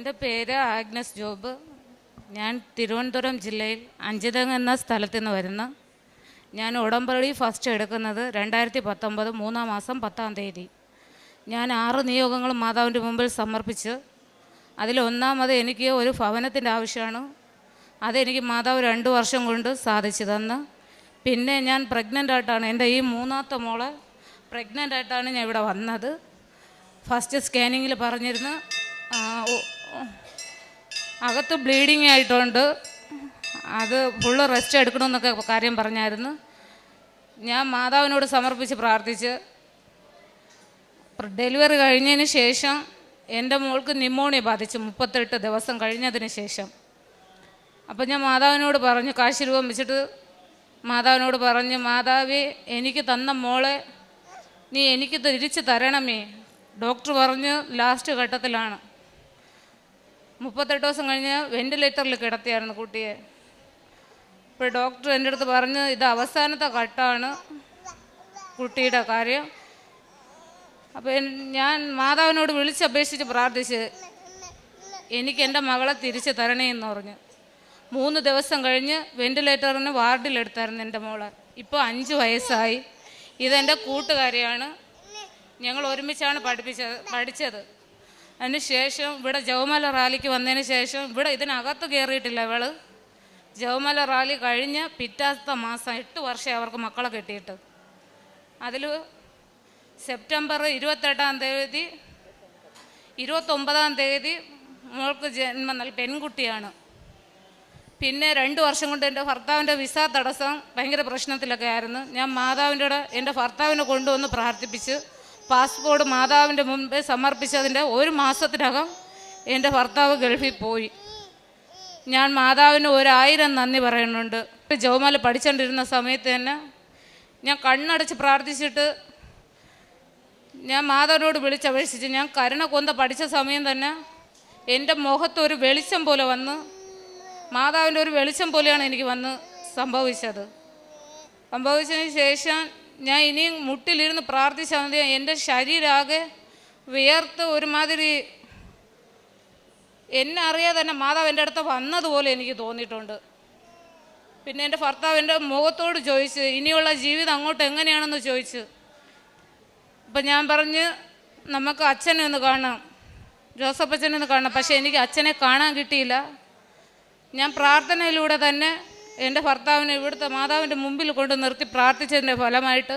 എന്റെ പേര് Agnes job. ഞാൻ തിരുവനന്തപുരം ജില്ലയിൽ അഞ്ചിതങ് എന്ന സ്ഥലത്ത് നിന്ന് വരുന്നു. ഞാൻ ഉടമ്പടി ഫസ്റ്റ് എടുക്കുന്നത് രണ്ടായിരത്തി പത്തൊമ്പത് മൂന്നാം മാസം പത്താം തീയതി. ഞാൻ ആറ് നിയോഗങ്ങൾ മാതാവിന്റെ മുമ്പിൽ സമർപ്പിച്ച് അതിലൊന്നാമത് എനിക്ക് ഒരു ഭവനത്തിന്റെ ആവശ്യമാണ്. അതെനിക്ക് മാതാവ് രണ്ട് വർഷം കൊണ്ട് സാധിച്ചു തന്ന്. പിന്നെ ഞാൻ പ്രഗ്നന്റ് ആയിട്ടാണ് എന്റെ ഈ മൂന്നാമത്തെ മോളെ പ്രഗ്നന്റ് ആയിട്ടാണ് ഞാൻ ഇവിടെ വന്നത്. ഫസ്റ്റ് സ്കാനിങ്ങിൽ പറഞ്ഞിരുന്നു. അകത്ത് ബ്ലീഡിങ് ആയിട്ടുണ്ട്. അത് ഫുള്ള് റെസ്റ്റ് എടുക്കണമെന്നൊക്കെ കാര്യം പറഞ്ഞായിരുന്നു. ഞാൻ മാതാവിനോട് സമർപ്പിച്ച് പ്രാർത്ഥിച്ച്. ഡെലിവറി കഴിഞ്ഞതിന് ശേഷം എന്റെ മോൾക്ക് ന്യൂമോണിയ ബാധിച്ചു. മുപ്പത്തെട്ട് ദിവസം കഴിഞ്ഞതിന് ശേഷം. അപ്പം ഞാൻ മാതാവിനോട് പറഞ്ഞു കാശി രൂപം വെച്ചിട്ട് മാതാവിനോട് പറഞ്ഞു മാതാവി എനിക്ക് തന്ന മോളെ നീ എനിക്ക് തിരിച്ച് തരണമേ. ഡോക്ടർ പറഞ്ഞു ലാസ്റ്റ് ഘട്ടത്തിലാണ്. മുപ്പത്തെട്ട് ദിവസം കഴിഞ്ഞ് വെന്റിലേറ്ററിൽ കിടത്തിയായിരുന്നു കുട്ടിയെ. ഇപ്പോൾ ഡോക്ടർ എന്റെ അടുത്ത് പറഞ്ഞ് ഇത് അവസാനത്തെ ഘട്ടമാണ് കുട്ടിയുടെ കാര്യം. അപ്പോൾ ഞാൻ മാതാവിനോട് വിളിച്ചപേക്ഷിച്ച് പ്രാർത്ഥിച്ച് എനിക്ക് എന്റെ മകളെ തിരിച്ച് തരണേ എന്ന് പറഞ്ഞു. മൂന്ന് ദിവസം കഴിഞ്ഞ് വെന്റിലേറ്ററിന് വാർഡിലെടുത്തായിരുന്നു എന്റെ മോളെ. ഇപ്പോൾ അഞ്ച് വയസ്സായി. ഇതെന്റെ കൂട്ടുകാരിയാണ്. ഞങ്ങൾ ഒരുമിച്ചാണ് പഠിപ്പിച്ചത് പഠിച്ചത്. അതിന് ശേഷം ഇവിടെ ജവമല റാലിക്ക് വന്നതിന് ശേഷം ഇവിടെ ഇതിനകത്ത് കയറിയിട്ടില്ല ഇവൾ. ജവമല റാലി കഴിഞ്ഞ് പിറ്റാത്ത മാസം എട്ട് വർഷം അവർക്ക് മക്കളെ കിട്ടിയിട്ട്. അതിൽ സെപ്റ്റംബർ ഇരുപത്തെട്ടാം തീയതി ഇരുപത്തൊമ്പതാം തീയതി മോൾക്ക് ജന്മം നൽകി പെൺകുട്ടിയാണ്. പിന്നെ രണ്ട് വർഷം കൊണ്ട് എന്റെ ഭർത്താവിന്റെ വിസ തടസ്സം ഭയങ്കര പ്രശ്നത്തിലൊക്കെ ആയിരുന്നു. ഞാൻ മാതാവിന്റെ എന്റെ ഭർത്താവിനെ കൊണ്ടുവന്ന് പ്രാർത്ഥിപ്പിച്ച് പാസ്പോർട്ട് മാതാവിന്റെ മുമ്പേ സമർപ്പിച്ചതിന്റെ ഒരു മാസത്തിനകം എന്റെ ഭർത്താവ് ഗൾഫിൽ പോയി. ഞാൻ മാതാവിന് ഒരായിരം നന്ദി പറയുന്നുണ്ട്. ജവമാല പഠിച്ചുകൊണ്ടിരുന്ന സമയത്ത് തന്നെ ഞാൻ കണ്ണടച്ച് പ്രാർത്ഥിച്ചിട്ട് ഞാൻ മാതാവിനോട് വിളിച്ചപേക്ഷിച്ച് ഞാൻ കരുണ കൊന്ത പഠിച്ച സമയം തന്നെ എന്റെ മുഖത്ത് ഒരു വെളിച്ചം പോലെ വന്ന് മാതാവിന്റെ ഒരു വെളിച്ചം പോലെയാണ് എനിക്ക് വന്ന് സംഭവിച്ചത്. സംഭവിച്ചതിന് ശേഷം ഞാൻ ഇനിയും മുട്ടിലിരുന്ന് പ്രാർത്ഥിച്ചാൽ മതി. എന്റെ ശരീരാകെ വിയർത്ത് ഒരുമാതിരി എന്നെ അറിയാതെ തന്നെ മാതാവ് എന്റെ അടുത്ത് വന്നതുപോലെ എനിക്ക് തോന്നിയിട്ടുണ്ട്. പിന്നെ എന്റെ ഭർത്താവ് എന്റെ മുഖത്തോട് ചോദിച്ച് ഇനിയുള്ള ജീവിതം അങ്ങോട്ട് എങ്ങനെയാണെന്ന് ചോദിച്ച്. അപ്പം ഞാൻ പറഞ്ഞ് നമുക്ക് അച്ഛനെ ഒന്ന് കാണാം. ജോസഫ് അച്ഛനെ ഒന്ന് കാണാം. പക്ഷേ എനിക്ക് അച്ഛനെ കാണാൻ കിട്ടിയില്ല. ഞാൻ പ്രാർത്ഥനയിലൂടെ തന്നെ എന്റെ ഭർത്താവിനെ ഇവിടുത്തെ മാതാവിന്റെ മുമ്പിൽ കൊണ്ട് നിർത്തി പ്രാർത്ഥിച്ചതിന്റെ ഫലമായിട്ട്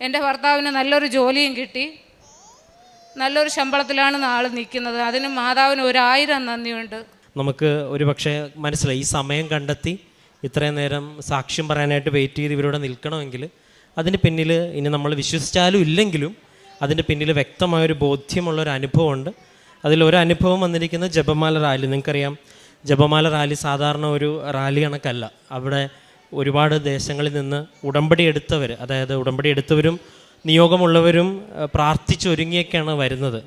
എന്റെ ഭർത്താവിന് നല്ലൊരു ജോലിയും കിട്ടി. നല്ലൊരു ശമ്പളത്തിലാണ് ആൾ നിൽക്കുന്നത്. അതിന് മാതാവിന് ഒരായിരം നന്ദിയുണ്ട്. നമുക്ക് ഒരു പക്ഷേ മനസ്സിലായി ഈ സമയം കണ്ടെത്തി ഇത്രയും നേരം സാക്ഷ്യം പറയാനായിട്ട് വെയിറ്റ് ചെയ്ത് ഇവരോട് നിൽക്കണമെങ്കിൽ അതിന് പിന്നിൽ ഇനി നമ്മൾ വിശ്വസിച്ചാലും ഇല്ലെങ്കിലും അതിന്റെ പിന്നിൽ വ്യക്തമായൊരു ബോധ്യമുള്ള ഒരു അനുഭവമുണ്ട്. അതിലൊരു അനുഭവം വന്നിരിക്കുന്നത് ജപമാല റാലി. നിങ്ങൾക്കറിയാം ജപമാല റാലി സാധാരണ ഒരു റാലി കണക്കല്ല. അവിടെ ഒരുപാട് ദേശങ്ങളിൽ നിന്ന് ഉടമ്പടി എടുത്തവർ അതായത് ഉടമ്പടി എടുത്തവരും നിയോഗമുള്ളവരും പ്രാർത്ഥിച്ചൊരുങ്ങിയൊക്കെയാണ് വരുന്നത്.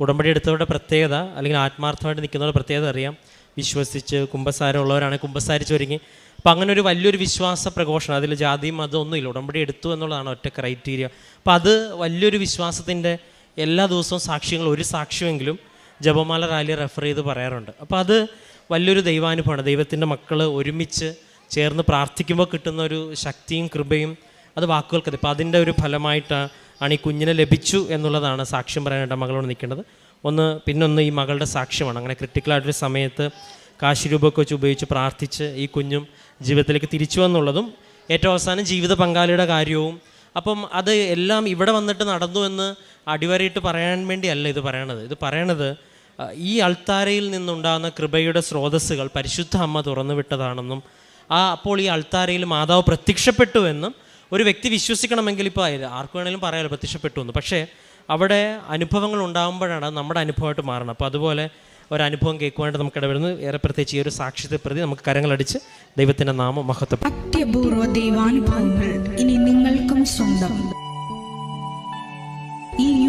ഉടമ്പടി എടുത്തവരുടെ പ്രത്യേകത അല്ലെങ്കിൽ ആത്മാർത്ഥമായിട്ട് നിൽക്കുന്നവരുടെ പ്രത്യേകത അറിയാം. വിശ്വസിച്ച് കുമ്പസാരമുള്ളവരാണ് കുമ്പസാരിച്ചൊരുങ്ങി. അപ്പം അങ്ങനെ ഒരു വലിയൊരു വിശ്വാസ പ്രഘോഷണം അതിൽ മതം ഒന്നുമില്ല ഉടമ്പടി എടുത്തു എന്നുള്ളതാണ് ഒറ്റ ക്രൈറ്റീരിയ. അപ്പം അത് വലിയൊരു വിശ്വാസത്തിന്റെ എല്ലാ ദിവസവും സാക്ഷ്യങ്ങൾ ഒരു സാക്ഷ്യമെങ്കിലും ജപമാല റാലി റെഫർ ചെയ്ത് പറയാറുണ്ട്. അപ്പോൾ അത് വലിയൊരു ദൈവാനുഭവമാണ്. ദൈവത്തിന്റെ മക്കൾ ഒരുമിച്ച് ചേർന്ന് പ്രാർത്ഥിക്കുമ്പോൾ കിട്ടുന്ന ഒരു ശക്തിയും കൃപയും അത് വാക്കുകൾക്ക് ഇപ്പോൾ അതിന്റെ ഒരു ഫലമായിട്ട് ആണ് ഈ കുഞ്ഞിനെ ലഭിച്ചു എന്നുള്ളതാണ് സാക്ഷ്യം പറയാനായിട്ട് മകളോട് നിൽക്കേണ്ടത്. ഒന്ന് പിന്നൊന്ന് ഈ മകളുടെ സാക്ഷ്യമാണ്. അങ്ങനെ ക്രിട്ടിക്കലായിട്ടൊരു സമയത്ത് കാശി രൂപമൊക്കെ വെച്ച് ഉപയോഗിച്ച് പ്രാർത്ഥിച്ച് ഈ കുഞ്ഞും ജീവിതത്തിലേക്ക് തിരിച്ചു വന്നുള്ളതും ഏറ്റവും അവസാനം ജീവിത പങ്കാളിയുടെ കാര്യവും. അപ്പം അത് എല്ലാം ഇവിടെ വന്നിട്ട് നടന്നു എന്ന് അടിവരയിട്ട് പറയാൻ വേണ്ടിയല്ല ഇത് പറയണത്. ഇത് പറയണത് ഈ അൾത്താരയിൽ നിന്നുണ്ടാകുന്ന കൃപയുടെ സ്രോതസ്സുകൾ പരിശുദ്ധ അമ്മ തുറന്നു വിട്ടതാണെന്നും ആ അപ്പോൾ ഈ അൾത്താരയിൽ മാതാവ് പ്രത്യക്ഷപ്പെട്ടു എന്നും ഒരു വ്യക്തി വിശ്വസിക്കണമെങ്കിൽ ഇപ്പോൾ ആർക്ക് വേണമെങ്കിലും പറയാമല്ലോ പ്രത്യക്ഷപ്പെട്ടു എന്ന്. പക്ഷേ അവിടെ അനുഭവങ്ങൾ ഉണ്ടാകുമ്പോഴാണ് നമ്മുടെ അനുഭവമായിട്ട് മാറണം. അപ്പോൾ അതുപോലെ ഒരു അനുഭവം കേൾക്കുവാനായിട്ട് നമുക്ക് ഇടവരുന്നു. ഏറെ പ്രത്യേകിച്ച് ഈ ഒരു സാക്ഷ്യത്തെ പ്രതി നമുക്ക് കരങ്ങളടിച്ച് ദൈവത്തിന്റെ നാമം മഹത്വപ്പെട്ടു ഇനി നിങ്ങൾക്കും ഈ